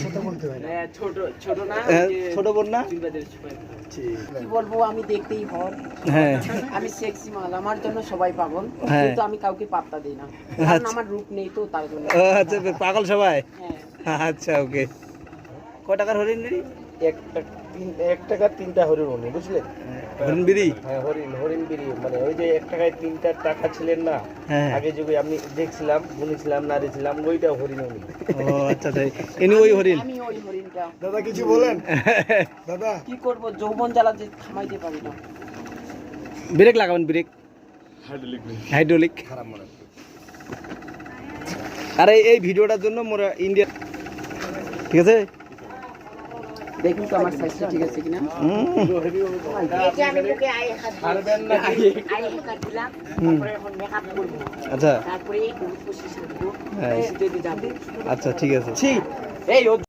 হ্যাঁ, ছোট ছোট না হ্যাঁ, বোন না? কি বলব আমি দেখতেই হর হ্যাঁ। আমি সেক্সি মাল আমার জন্য সবাই পাগল। কিন্তু আমি কাউকে পাত্তা দিই না। কারণ আচ্ছা। আমার রূপ নেই তো তার জন্য। আচ্ছা পাগল সবাই? হ্যাঁ। আচ্ছা ওকে। ক টাকার হরিণ একটা তিন এক টাকার তিনটা হরিণ উনি বুঝলেন হরিণ বিড়ি হ্যাঁ হরিণ হরিণ বিড়ি মানে ওই যে এক টাকায় তিনটা টাকা ছিলেন না হ্যাঁ। আগে যুগে আমি দেখছিলাম গুনেছিলাম নাড়িছিলাম ওইটা হরিণ উনি। ও আচ্ছা আচ্ছা ইনি ওই হরিণ? আমি ওই হরিণটা। দাদা কিছু বলেন? দাদা। কি করব যৌবন জ্বালা যে থামাইতে পারি না। ব্রেক লাগাবেন ব্রেক। হাইড্রোলিক খারাপ মনে আর এই- এই ভিডিওটার জন্য মোরা ইন্ডিয়া ঠিক আছে? দেখুন তো আমার সাইজটা ঠিক আছে কিনা। হুম, ছাড়বেন না। তারপরে এখন মেকআপ করব। আচ্ছা। আচ্ছা ঠিক আছে। এই ও